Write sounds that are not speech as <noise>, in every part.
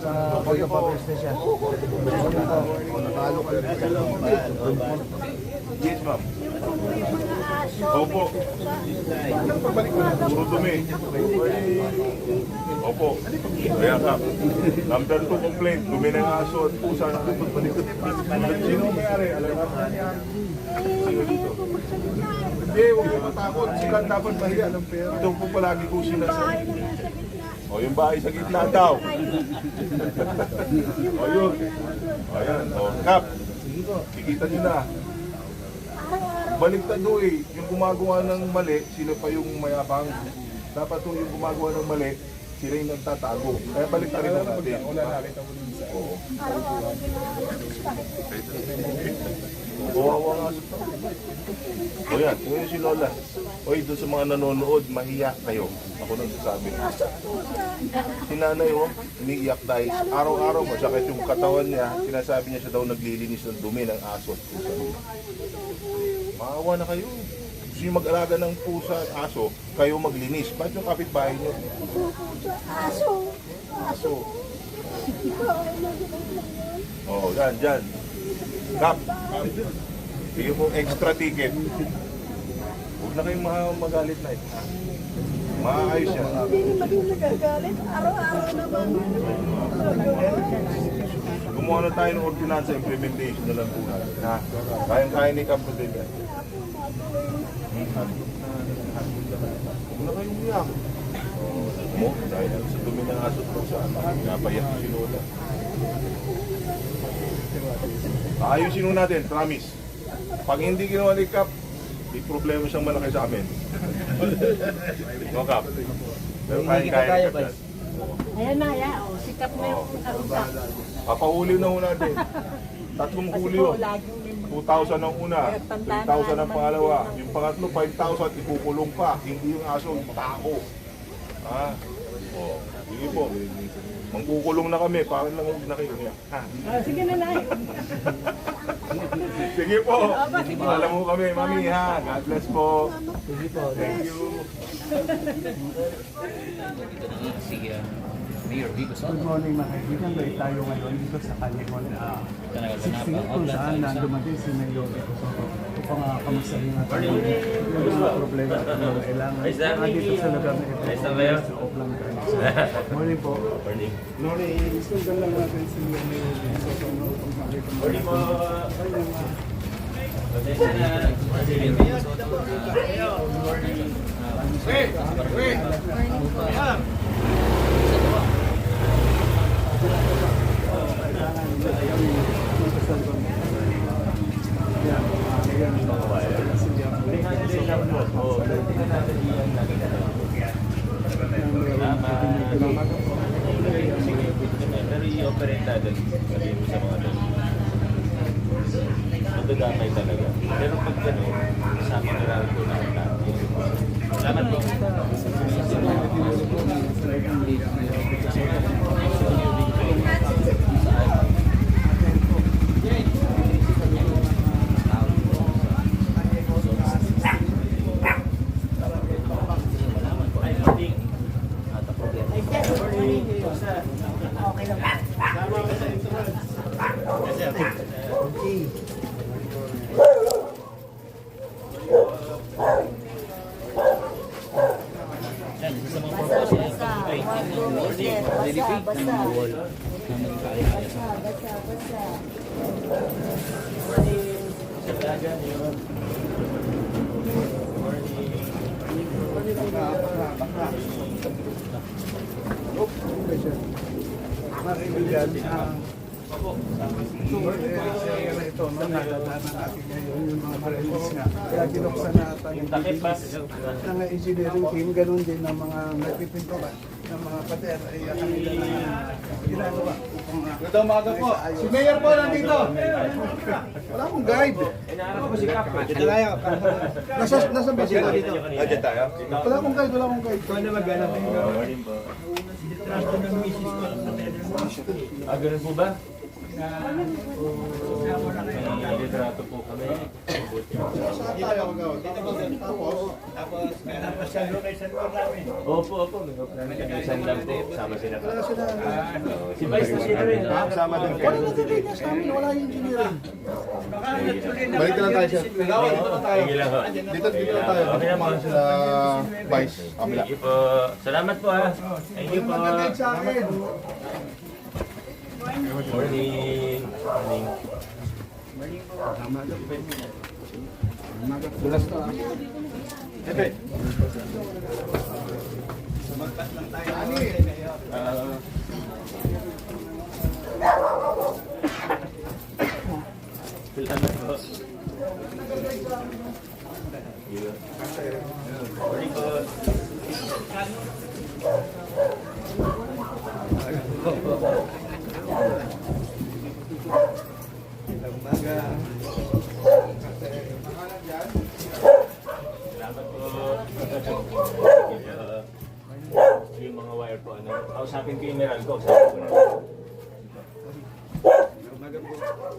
sa pagpapapresne siya. Natalo ka lang. Yes, ma'am. Opo. Puro dumi. Opo. Kaya ka. Number two complaint. Dumi ng aso at pusa na pagbalik. Sino ang may-ari? Alam mo? Hindi, huwag niyo matakot. Sila dapat mahiya. Ito po palagi ko sila sa... O, yung bahay sa gitna daw. o, yun. O, yan. O, Kap. Kikita nyo na. Baliktad do eh. Yung gumagawa ng mali, sila pa yung mayabang. Dapat po yung gumagawa ng mali, sila yung nagtatago. Kaya baliktad rin natin. Wala nakita mo din Oo. Kawawa nga sa. O yan, yun si Lola. Oy, doon sa mga nanonood, mahiya kayo. Ako nagsasabi. Si nanay oh, umiiyak dahil araw-araw masakit yung katawan niya. Sinasabi niya siya daw naglilinis ng dumi ng aso. Maawa na kayo. Gusto niyo mag-alaga ng pusa at aso, kayo maglinis. Ba't yung kapitbahay niyo? Aso. Aso. Oh, dyan, dyan. Kap. Bigyan mo extra ticket. Huwag na kayong ma- magalit na ito. Maayos yan. Hindi naman yung nagagalit. Araw-araw naman. Gumawa na tayo ng ordinansa implementation na lang po natin. Ha? Kayang-kaya ni Kap din yan. Huwag na kayong umiyak. Mo, dahil sa dumi ng aso po sa napayak si Lola. Ayusin mo natin, promise. Pag hindi ginawa ni Kap, may problema siyang malaki sa amin. <laughs> no, Kap? Pero kaya-kaya ni. Ayan na, ya. Oh, sikap na yung karusa. Papahuli na ho natin. Tatlong huli yun. 2,000 ang una, 3,000 ang pangalawa. Yung pangatlo, 5,000, ikukulong pa. Hindi yung aso, yung tao. Ha? O, sige po. Mangkukulong na kami, para lang huwag na kayo. Ha? Ah, sige na, Nay. <laughs> Sige po. Alam mo kami, mami ha. God bless po. Sige po. Thank you. Si uh, Mayor Vico Good Soto. morning mga kaibigan. Balik tayo ngayon dito sa Kalimon uh, 16 kung saan na dumating si Mayor Vico Soto upang uh, kamustahin natin yung mga problema at mga kailangan uh, dito sa lugar na ito. Na? Sa Oplang Branch. <laughs> Morning po. Morning. Morning. Gusto lang natin si Mayor Vico Soto no, upang makita mo. Morning po. Ayun, uh, Pasensya na. Mayor Vico Natin. Sabihin mo sa mga doon. Magdadamay talaga. Pero pag gano'n, kasama na po natin natin. Salamat po. Okay lang. Yan, isa sa mga Basa, basa, basa. Mga kaibigan, ah, Tungkol sa area na nadadaanan natin ngayon yung mga marilis nga. Kaya binuksan na ata yung DBS ng engineering team, ganun din ng mga nagpipintura ng mga pader ay uh, kanila na ginagawa. upang, ah, umaga po. Si Mayor po nandito. <laughs> Wala akong guide. Dito tayo. Nasa, nasa ba sila? Ah, dyan tayo? Wala akong guide, wala akong guide. Ikaw na maghanap. Morning po. Ah, ganun po ba? May litrato po kami. Opo, opo. Nagkakisan lang po. Sama sila ka. Si Vice na sila rin. Kasama din kayo. Wala yung engineering. Balik na lang tayo siya. Sige lang ho. Dito, dito na tayo. Okay na po. Sila Vice. Kabila. Sige po. Salamat po ha. Thank you po. Magandang sa akin. Morning. Morning. Dulas to ah.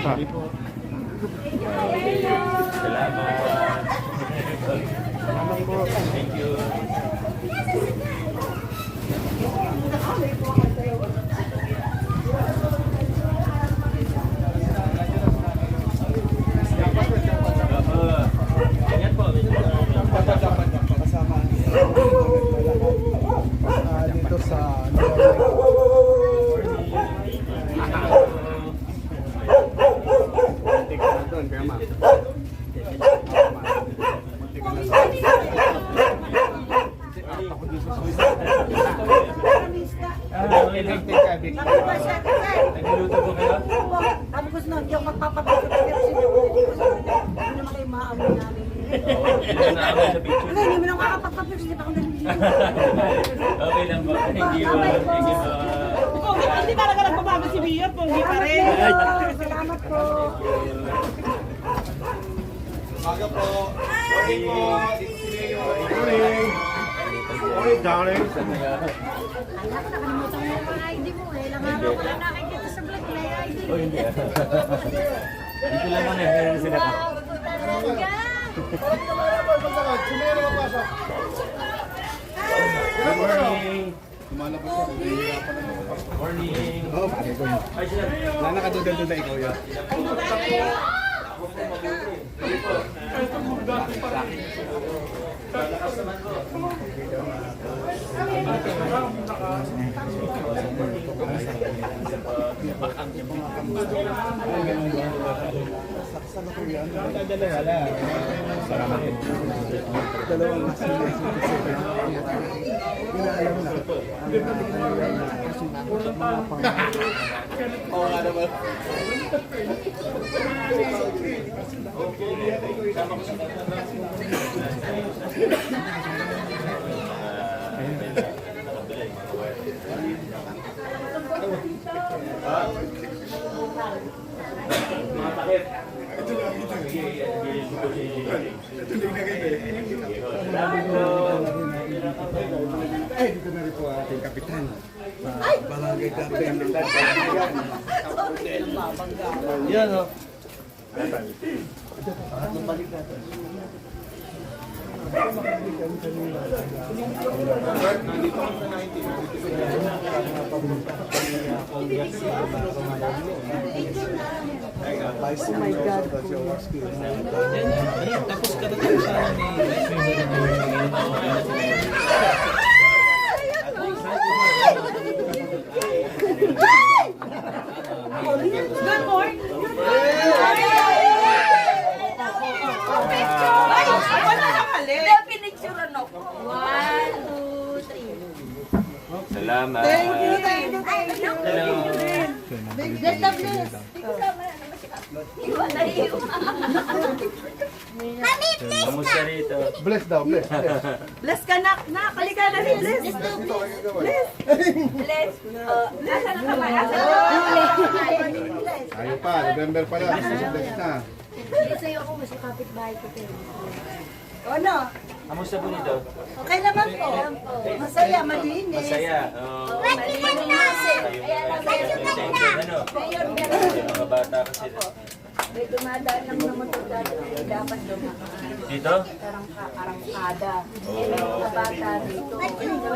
Salamat. Salamat po. Thank you. grandma. Umaga po. Morning po. Morning. Morning, darling. Alam ko, nakalimutan mo yung mga ID mo eh. Ilang araw ko lang nakikita sa vlog na yung ID. Oh, hindi. Dito lang muna. Meron sila ka. Wow, talaga. Good morning. Morning. Oh, pare ko yun. Ay, sila. Wala nakadudal na ikaw yan. Saksan ako yan. Dalawang sila Inaalam na. Kasi pangalan. Oo nga naman. Mga takip. Sige, gilid ko si Salamat po. Eh, dito na rin po ating kapitan. Ah, Barangay Captain. Yan o. Oh my God. Tapos katatakos sana ni Vice Mayor na ngayon. Good morning. Ay, wala na mali. Hindi, pinicturean ako. One, two, three. Salamat. Thank you, thank you, thank you. Hello. Bless na bless. Mami, bless Kamusta rito? Bless daw, bless. bless. Bless ka na, na, kalika na rin, bless. Bless. Uh, nasa na kamay? Asa na Bless. Ayaw pa, November pa lang. Bless na. Hindi sa'yo ako mas kapitbahay ko kayo. Ano? Kamusta po dito? Okay naman po. Masaya, malinis. Masaya. Oh, Malinis. Kaya lang Thank you, ano? Mayor Yung mga bata kasi May dumadaan ng mga motor. Dapat dumaan. Dito. Arangkada. Eh, may mga bata dito.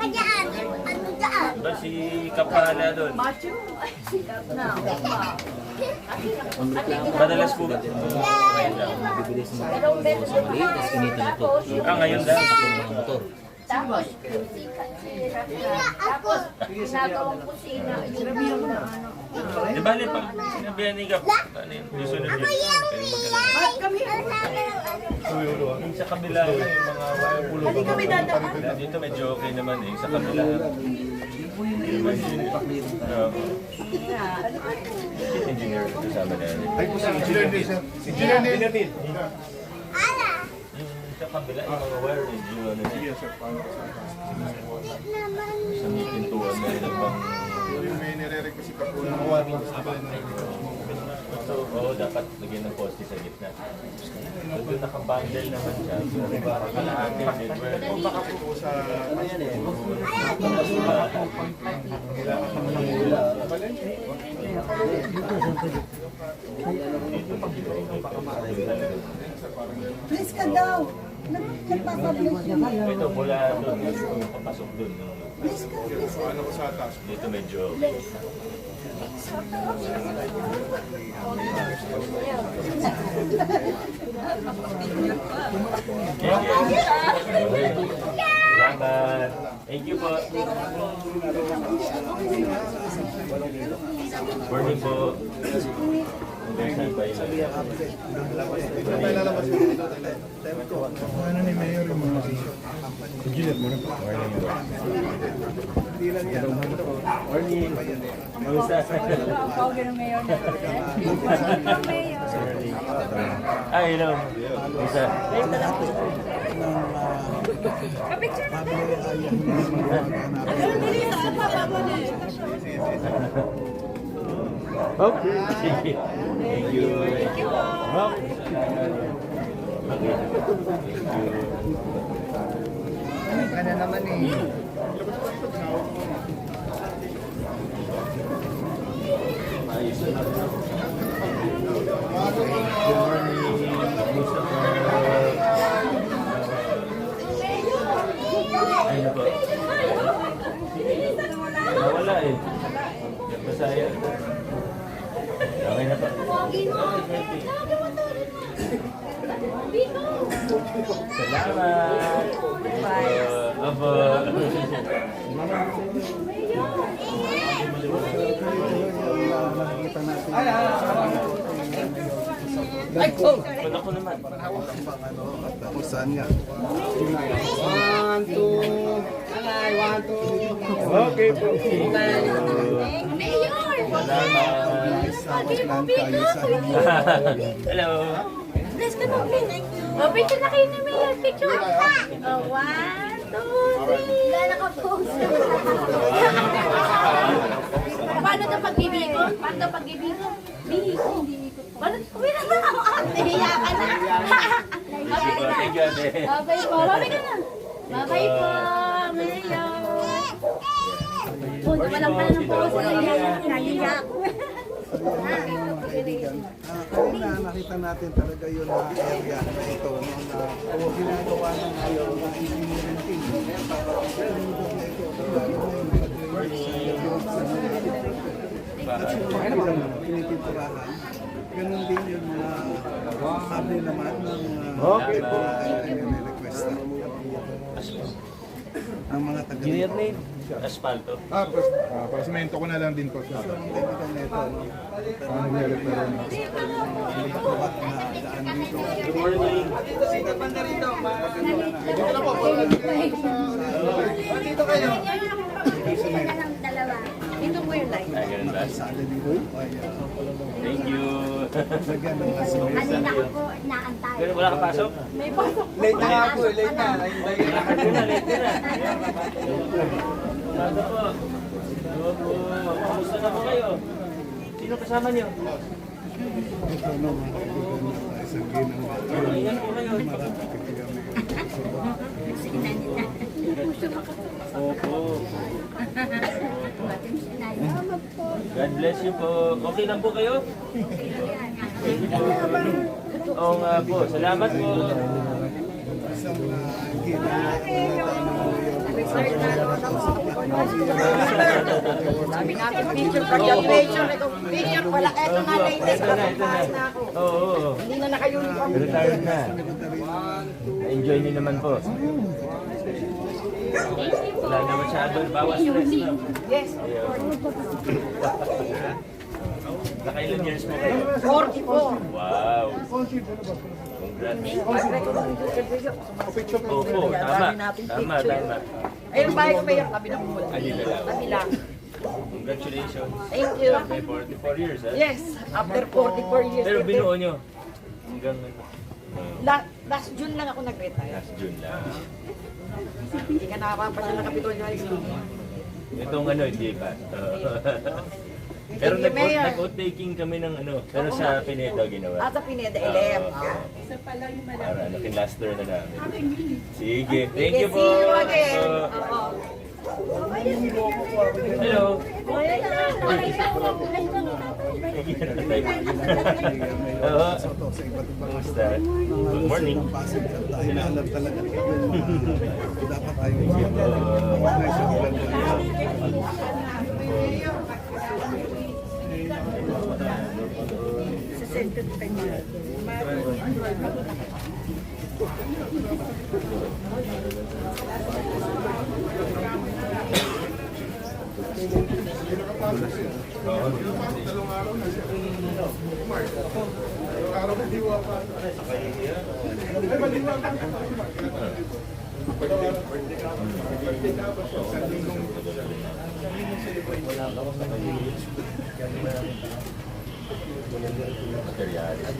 Kajaan. Ano daan? Ba si Kapala doon? Macho. Na. Madalas po? Dalawang beses. Tapos, Ah, ngayon lang. Tapos, sikat si Rafa. Tapos, ginagawang kusina. Yung na ano. Di ba, pag sinabihan ni Kap, ano yun, yung sunod yun. Ba't kami? Yung sa kabila, yung mga wire Hindi kami dadaan. Dito medyo okay naman eh, sa kabila. Engineer kasama na yun. Ay po si Engineer Din, sir. Engineer. Yung sa kabila, yung mga wire, medyo ano siya. Sa may pintuan na yun, bang... May nire-request ka po ng So, oo, dapat lagyan ng poste sa gitna. So, doon nakabundle naman siya. So, parang kalahati, network. Baka po sa Please ka daw. Nag- Nagpapabless yun. Ito, mula doon, papasok doon. Please ka, please ka. ano ko sa taas. Dito medyo... Salamat. Thank you po. Morning po. Ba? Ano ni Mayor yung mga Engineer mo rin po. Hindi lang yan. Morning. Kamusta? Power ng mayor na. Ah, hello. Kamusta? Kapicture na Okay. <laughs> Sige. Thank you. Thank you. Okay. Ka na naman eh. Ano po? Nawala eh. Masaya. Okay na pa. Salamat. Uh. Makikita natin. Ay, Pag ako naman. Tapos saan nga? One, two. Alay, one, two. Okay po. Mayor! Hello. Bless ka na, please. Oh, picture na kayo ni Mayor. Picture. Oh, one. Wala naka-pose. Paano ito pag-ibigo? Paano ito pag-ibigo? Bihigo. Paano ito? Uwi na na ako. Nahiya ka na. Sige po. Thank you, ate. Babay natin talaga yun na area na ito no, na o ginagawa na ngayon ng engineering team. Yung lugar na ito, lalo na yung mga drainage sa At yung mga ilang tinitinturahan, ganun din yung mga sabi naman ng okay po. request ang mga taga Asfalto. Ah, pas, ah, pasimento ko na lang din po siya. Ang technical nito, no? Paano nilalap na rin? Lipat na daan dito. Good morning. Dito kayo. Na lang dalawa. Ito po yung dito. Ah, Thank you. Kanina ko po inaantay. Pero wala ka pasok? May pasok po. Late na po, late na. Na. Late na, late na. Umaga po. Hello po. Kamusta na po kayo? Sino kasama niyo? Ingat po kayo. Opo. God bless you po. Okay lang po kayo? Oo nga po. Salamat po. Isang uh, ginawa Sabi natin, picture graduation, picture, wala, eto na latest, Ito na, ako. Oo. Hindi na naka-uniform. Retired na. Enjoy niyo naman po. Wala na masyado. Bawas stress na. Yes. <laughs> Nakailan years mo kayo? 44. Wow. Opo, tama. Tama, tama. Ayun, bahay ko pa yung tabi ng mula. Na lang. Congratulations. Thank you. May 44 years, ha? Yes, after 44 years. Pero binuo nyo. Hanggang ano, La, last June lang ako nag-retire. last June lang. Hindi ka nakapapadala ng School. Itong ano, hindi pa. Pero Thank you, Mayor. nag-vote taking kami ng ano, pero sa Pinedo ginawa. At sa Pineda, 11. Oo. Para ano, kinlaster na namin. Sige, thank you po. See you again. Oo. Oo. Hello. Oo. Kumusta? Good morning. pasig ka tayo. Alam talaga. Dapat tayo mag Materialis.